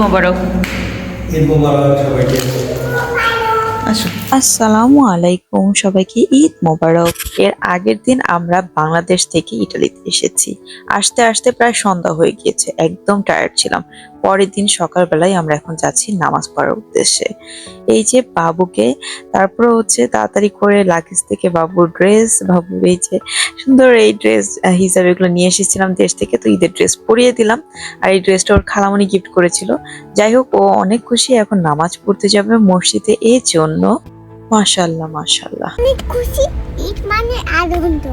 মোবারক। ঈদ মোবারক সবাইকে। আসো। আসসালামু আলাইকুম, সবাইকে ঈদ মোবারক। এর আগের দিন আমরা বাংলাদেশ থেকে ইটালিতে এসেছি। আসতে আসতে প্রায় সন্ধ্যা হয়ে গিয়েছে, একদম টায়ার্ড ছিলাম। পরের দিন সকালবেলায় আমরা এখন যাচ্ছি নামাজ পড়ার উদ্দেশ্যে। এই যে বাবুকে, তারপরে হচ্ছে তাড়াতাড়ি করে লাগেজ থেকে বাবুর ড্রেস বাবুর এই যে সুন্দর এই ড্রেস হিসাবে এগুলো নিয়ে এসেছিলাম দেশ থেকে, তো ঈদের ড্রেস পরিয়ে দিলাম। আর এই ড্রেসটা ওর খালামণি গিফট করেছিল। যাই হোক, ও অনেক খুশি, এখন নামাজ পড়তে যাবে মসজিদে। এই জন্য মাশাল্লাহ মাশাল্লাহ খুশি ঈদ মানে আনন্দ।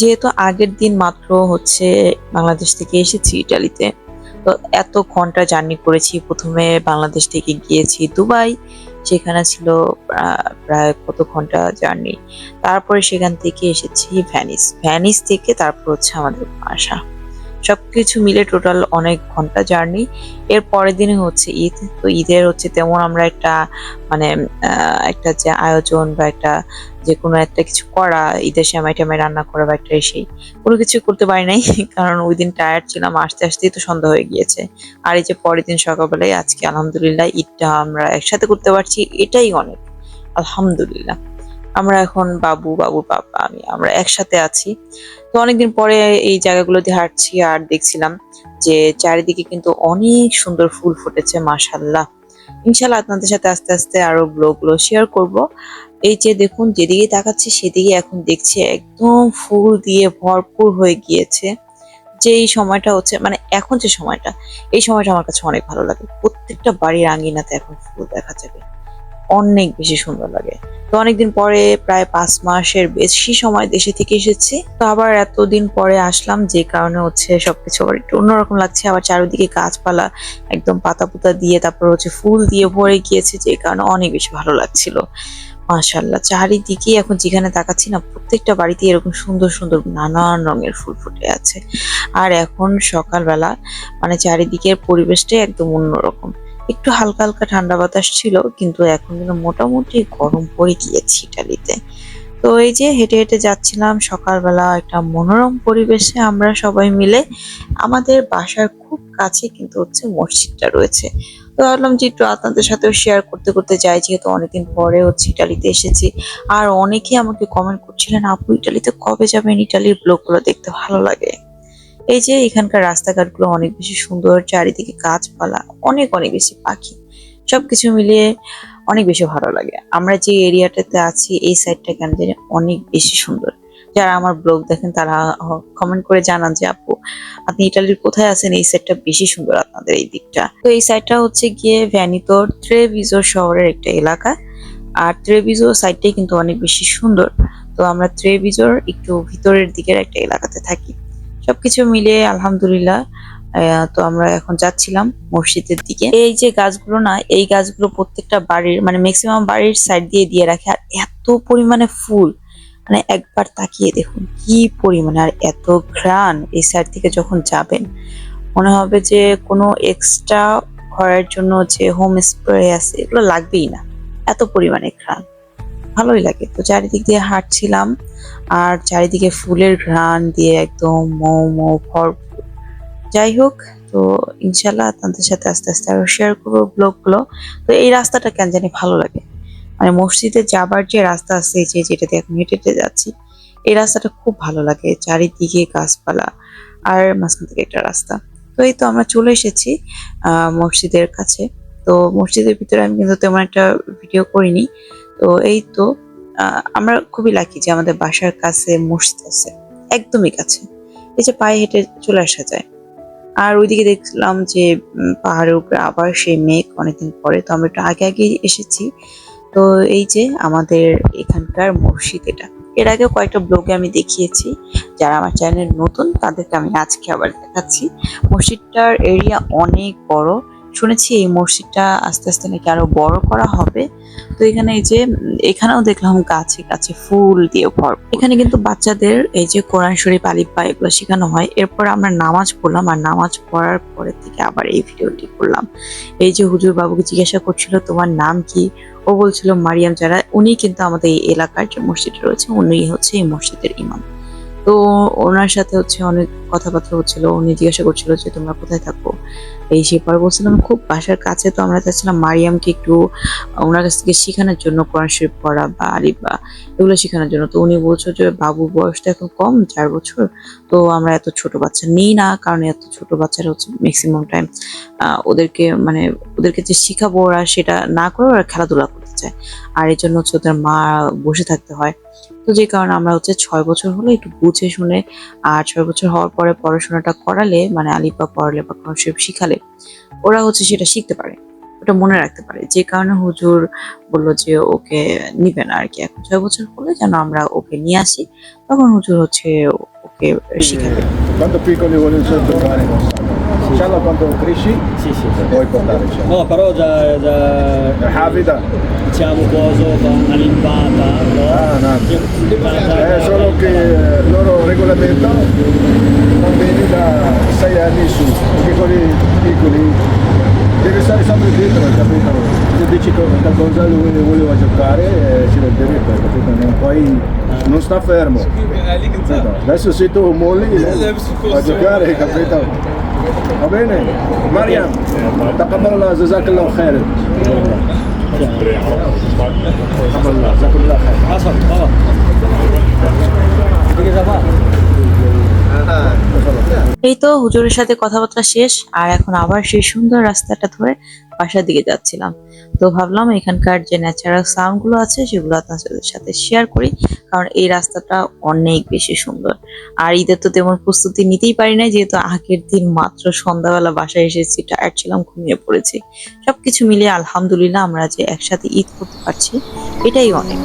যেহেতু আগের দিন মাত্র হচ্ছে বাংলাদেশ থেকে এসেছি ইটালিতে তো এত ঘণ্টা জার্নি করেছি। প্রথমে বাংলাদেশ থেকে গিয়েছি দুবাই সেখানে ছিল প্রায় কত ঘণ্টা জার্নি। তারপরে সেখান থেকে এসেছি ভ্যানিস। ভ্যানিস থেকে তারপর হচ্ছে আমাদের বাসা। সবকিছু মিলে টোটাল অনেক ঘণ্টা জার্নি এর পরের দিনে হচ্ছে ঈদ। তো ঈদের হচ্ছে তেমন আমরা একটা মানে একটা যে আয়োজন বা একটা যে কোনো একটা কিছু করা, ঈদের সময় টাইমে রান্না করা বা একটা সেই, কোনো কিছু করতে পারি নাই, কারণ ওই দিন টায়ার্ড ছিলাম, আসতে আসতেই তো সন্ধ্যা হয়ে গিয়েছে। আর এই যে পরের দিন সকালবেলায় আজকে আলহামদুলিল্লাহ ঈদটা আমরা একসাথে করতে পারছি, এটাই অনেক। আলহামদুলিল্লাহ। আমরা এখন বাবু বাবু বাবা, আমি, আমরা একসাথে আছি। তো অনেকদিন পরে এই জায়গাগুলোতে হাঁটছি আর দেখছিলাম যে চারিদিকে কিন্তু অনেক সুন্দর ফুল ফুটেছে মাশাল্লাহ ইনশাল্লাহ আপনাদের সাথে আস্তে আস্তে আরও ব্লগগুলো শেয়ার করব। এই যে দেখুন যেদিকে তাকাচ্ছি সেদিকে এখন দেখছি একদম ফুল দিয়ে ভরপুর হয়ে গিয়েছে। যে এই সময়টা হচ্ছে মানে এখন যে সময়টা, এই সময়টা আমার কাছে অনেক ভালো লাগে। প্রত্যেকটা বাড়ির আঙ্গিনাতে এখন ফুল দেখা যাবে। অনেক বেশি সুন্দর লাগে। তো অনেকদিন পরে প্রায় পাঁচ মাসের বেশি সময় দেশে থেকে এসেছি। তো আবার এতদিন পরে আসলাম যে কারণে হচ্ছে সবকিছু আবার একটু অন্যরকম লাগছে। আবার চারিদিকে গাছপালা একদম পাতা পুতা দিয়ে তারপর হচ্ছে ফুল দিয়ে ভরে গিয়েছে যে কারণে অনেক বেশি ভালো লাগছিল। মাশাল্লাহ চারিদিকে এখন যেখানে তাকাচ্ছি না, প্রত্যেকটা বাড়িতে এরকম সুন্দর সুন্দর নানান রঙের ফুল ফুটে আছে। আর এখন সকালবেলা মানে চারিদিকের পরিবেশটাই একদম অন্যরকম। একটু হালকা হালকা ঠান্ডা বাতাস ছিল, কিন্তু এখন কিন্তু মোটামুটি গরম পড়ে গিয়েছে ইটালিতে। তো এই যে হেঁটে হেঁটে যাচ্ছিলাম, সকালবেলা একটা মনোরম পরিবেশে আমরা সবাই মিলে। আমাদের বাসার খুব কাছে কিন্তু হচ্ছে মসজিদটা রয়েছে। তো ভাবলাম যে একটু আপনাদের সাথেও শেয়ার করতে করতে যাই, যেহেতু অনেকদিন পরে হচ্ছে ইটালিতে এসেছি। আর অনেকেই আমাকে কমেন্ট করছিলেন, আপু, ইটালিতে কবে যাবেন? ইটালির ব্লগগুলো দেখতে ভালো লাগে। এই যে এখানকার রাস্তাঘাটগুলো অনেক বেশি সুন্দর, চারিদিকে গাছপালা, অনেক অনেক বেশি পাখি, সবকিছু মিলিয়ে অনেক বেশি ভালো লাগে। আমরা যে এরিয়াটাতে আছি, এই সাইডটা কেন জানি অনেক বেশি সুন্দর। যারা আমার ব্লগ দেখেন তারা কমেন্ট করে জানান যে, আপু, আপনি ইটালির কোথায় আছেন? এই সাইডটা বেশি সুন্দর আপনাদের এই দিকটা। তো এই সাইডটা হচ্ছে গিয়ে ভ্যানিতোর ট্রেভিজো শহরের একটা এলাকা। আর ট্রেভিজো সাইডটাই কিন্তু অনেক বেশি সুন্দর। তো আমরা ট্রেভিজোর একটু ভিতরের দিকের একটা এলাকাতে থাকি। সবকিছু মিলে আলহামদুলিল্লাহ তো আমরা এখন যাচ্ছিলাম মসজিদের দিকে। এই যে গাছগুলো না, এই গাছগুলো প্রত্যেকটা বাড়ির মানে ম্যাক্সিমাম বাড়ির সাইড দিয়ে দিয়ে রাখে। আর এত পরিমাণে ফুল মানে একবার তাকিয়ে দেখুন কি পরিমাণে, আর এত ঘ্রাণ এই সাইড থেকে যখন যাবেন, মনে হবে যে কোনো এক্সট্রা ঘরের জন্য যে হোম স্প্রে আছে, এগুলো লাগবেই না। এত পরিমাণে ঘ্রাণ। ভালোই লাগে। তো চারিদিক দিয়ে হাঁটছিলাম আর চারিদিকে ফুলের ঘ্রাণ দিয়ে একদম মৌ মৌ ভরপুর যাই হোক, তো ইনশাল্লাহ আপনাদের সাথে আস্তে আস্তে আরও শেয়ার করব ব্লগগুলো তো এই রাস্তাটা কেন জানি ভালো লাগে। মানে মসজিদে যাবার যে রাস্তা আছে, যে যেটাতে এখন হেঁটে হেঁটে যাচ্ছি, এই রাস্তাটা খুব ভালো লাগে। চারিদিকে গাছপালা আর মাঝখান থেকে একটা রাস্তা। তো এই তো আমরা চলে এসেছি মসজিদের কাছে। তো মসজিদের ভিতরে আমি কিন্তু তেমন একটা ভিডিও করিনি। তো এই তো আমরা খুবই লাকি যে আমাদের বাসার কাছে মসজিদ আছে, একদমই কাছে। এই যে পায়ে হেঁটে চলে আসা যায়। আর ওইদিকে দেখলাম যে পাহাড়ের উপরে আবার সেই মেঘ অনেকদিন পরে। তো আমরা একটু আগে আগে এসেছি। তো এই যে আমাদের এখানকার মসজিদ এটা। এর আগে কয়েকটা ব্লগে আমি দেখিয়েছি। যারা আমার চ্যানেল নতুন, তাদেরকে আমি আজকে আবার দেখাচ্ছি। মসজিদটার এরিয়া অনেক বড়। শুনেছি এই মসজিদটা আস্তে আস্তে নাকি আরও বড় করা হবে। তো এখানে এই যে, এখানেও দেখলাম গাছে গাছে ফুল দিয়ে ভর এখানে কিন্তু বাচ্চাদের এই যে কোরআন শরীফ, আলিফ এগুলো শেখানো হয়। এরপর আমরা নামাজ পড়লাম আর নামাজ পড়ার পরে থেকে আবার এই ভিডিওটি করলাম। এই যে হুজুর বাবুকে জিজ্ঞাসা করছিল, তোমার নাম কি? ও বলছিল, মারিয়াম যারা, উনি কিন্তু আমাদের এই এলাকার যে মসজিদ রয়েছে উনি হচ্ছে এই মসজিদের ইমাম। তো ওনার সাথে হচ্ছে অনেক কথাবার্তা হচ্ছিল, উনি জিজ্ঞাসা করছিল যে, তোমরা কোথায় থাকো? এই সে বলছিলাম, খুব বাসার কাছে। তো আমরা চাচ্ছিলাম মারিয়ামকে একটু ওনার কাছ থেকে শেখানোর জন্য কোরআন শরীফ পড়া বা আরিফ বা এগুলো শেখানোর জন্য। তো উনি বলছো যে বাবু বয়সটা এখন কম, চার বছর। তো আমরা এত ছোট বাচ্চা নিই না, কারণ এত ছোট বাচ্চারা হচ্ছে ম্যাক্সিমাম টাইম ওদেরকে মানে ওদেরকে যে শিখাবো ওরা সেটা না করে ওরা খেলাধুলা করতে চায়। আর এই জন্য হচ্ছে ওদের মা বসে থাকতে হয়। তো যে কারণে আমরা হচ্ছে ছয় বছর হলে একটু বুঝে শুনে আর ছয় বছর হওয়ার পরে পড়াশোনাটা করালে মানে আলিপা পড়ালে বা শরীফ শিখালে, ওরা হচ্ছে সেটা শিখতে পারে, ওটা মনে রাখতে পারে। যে কারণে হুজুর বলল যে ওকে নিবে না আর কি এখন ছয় বছর হলে, যেন আমরা ওকে নিয়ে আসি, তখন হুজুর হচ্ছে ওকে শিখাবে। Piccoli il Inshallah quando cresci Sì, sì. puoi portare inshallah. No, però già, già diciamo coso, fa una limpata, no? Ah, no. Limpata, Eh, solo che eh, loro regolamentano bambini da 6 anni su, perché quelli piccoli deve stare sempre dietro, capito? Se dici che qualcosa lui voleva giocare, eh, ci deve diritto, capito? Non puoi, non sta fermo. capito? Adesso se tu molli, eh, va a giocare, capito? وبينه مريم تقبل الله جزاك الله تقبل الله جزاك الله خير حصل. এই তো হুজুরের সাথে কথাবার্তা শেষ, আর এখন আবার সেই সুন্দর রাস্তাটা ধরে বাসার দিকে যাচ্ছিলাম। তো ভাবলাম এখানকার যে ন্যাচারাল সাউন্ডগুলো আছে, সেগুলো আপনাদের সাথে শেয়ার করি, কারণ এই রাস্তাটা অনেক বেশি সুন্দর। আর ঈদের তো তেমন প্রস্তুতি নিতেই পারি না যেহেতু আগের দিন মাত্র সন্ধ্যাবেলা বাসায় এসেছি টায়ার্ড ছিলাম, ঘুমিয়ে পড়েছি। সবকিছু মিলিয়ে আলহামদুলিল্লাহ আমরা যে একসাথে ঈদ করতে পারছি, এটাই অনেক।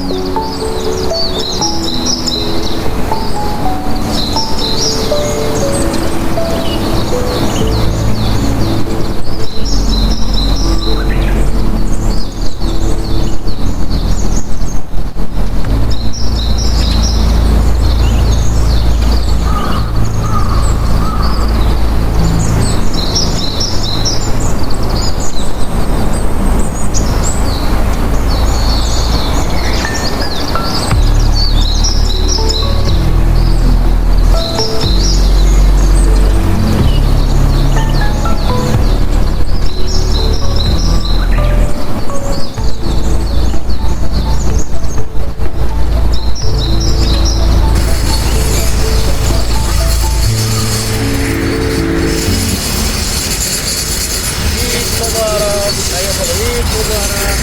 뽑아라, 자기가 뽑아, 이 뽑아라.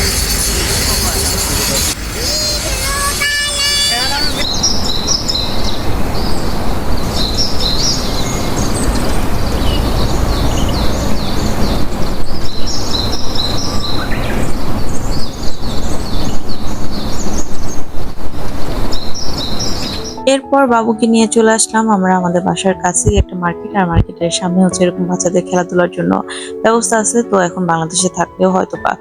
এরপর বাবুকে নিয়ে চলে আসলাম। আমরা আমাদের বাসার কাছেই একটা মার্কেট, আর মার্কেটের সামনে হচ্ছে এরকম বাচ্চাদের খেলাধুলার জন্য ব্যবস্থা আছে। তো এখন বাংলাদেশে থাকলেও হয়তো বা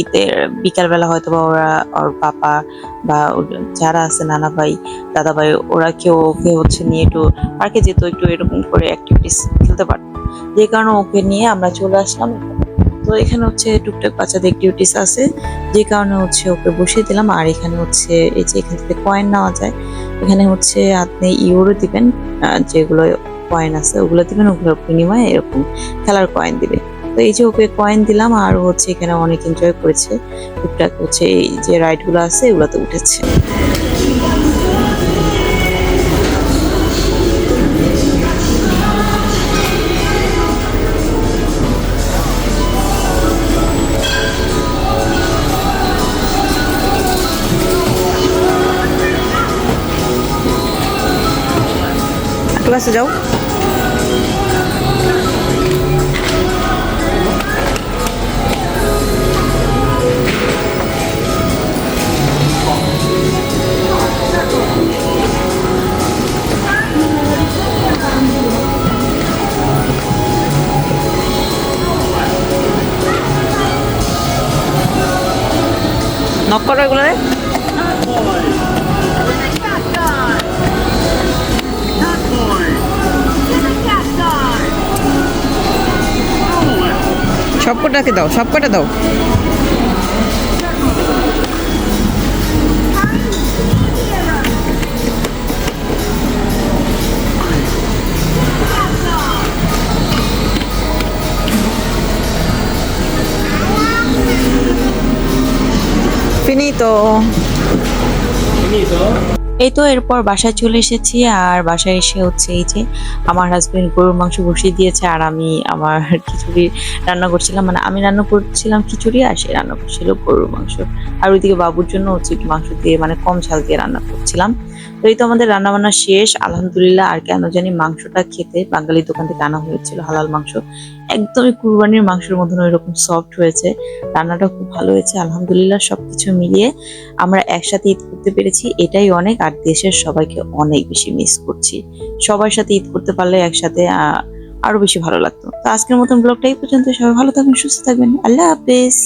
ঈদের বিকালবেলা হয়তো বা ওরা, ওর পাপা বা যারা আছে নানা ভাই দাদা ভাই ওরা কেউ ওকে হচ্ছে নিয়ে একটু পার্কে যেত, একটু এরকম করে অ্যাক্টিভিটিস খেলতে পারতো। যে কারণে ওকে নিয়ে আমরা চলে আসলাম। তো এখানে হচ্ছে টুকটাক বাচ্চাদের অ্যাক্টিভিটিস আছে। যে কারণে হচ্ছে ওকে বসিয়ে দিলাম। আর এখানে হচ্ছে এই যে এখান থেকে কয়েন নেওয়া যায়, এখানে হচ্ছে আপনি ইউরো দিবেন যেগুলো কয়েন আছে ওগুলো দিবেন, ওগুলোর বিনিময়ে এরকম খেলার কয়েন দিবে। তো এই যে ওকে কয়েন দিলাম আর হচ্ছে এখানে অনেক এনজয় করেছে। টুকটাক হচ্ছে এই যে রাইডগুলো আছে, এগুলোতে উঠেছে। ক্লাসে যাও। নক করো এগুলো সবকটাকে দাও সবকটা দাও Finito. Finito. এই তো এরপর বাসায় চলে এসেছি, আর বাসায় এসে হচ্ছে এই যে আমার হাজব্যান্ড গরুর মাংস বসিয়ে দিয়েছে, আর আমি আমার খিচুড়ি রান্না করছিলাম। মানে আমি রান্না করছিলাম খিচুড়ি, আর সে রান্না করছিল গরুর মাংস। আর ওইদিকে বাবুর জন্য হচ্ছে মাংস দিয়ে মানে কম ঝাল দিয়ে রান্না করছিলাম। তো এই তো আমাদের রান্না বান্না শেষ। আলহামদুলিল্লাহ, আর কেন জানি মাংসটা খেতে বাঙালি দোকান থেকে আনা হয়েছিল, হালাল মাংস। একদমই কুরবানির মাংসের মতন ওই রকম সফট হয়েছে। রান্নাটা খুব ভালো হয়েছে, আলহামদুলিল্লাহ সবকিছু মিলিয়ে আমরা একসাথে ঈদ করতে পেরেছি। এটাই অনেক, আর দেশের সবাইকে অনেক বেশি মিস করছি। সবার সাথে ঈদ করতে পারলে একসাথে আরও বেশি ভালো লাগতো। তো আজকের মতন ব্লগটা এই পর্যন্ত। সবাই ভালো থাকবেন, সুস্থ থাকবেন। আল্লাহ হাফেজ।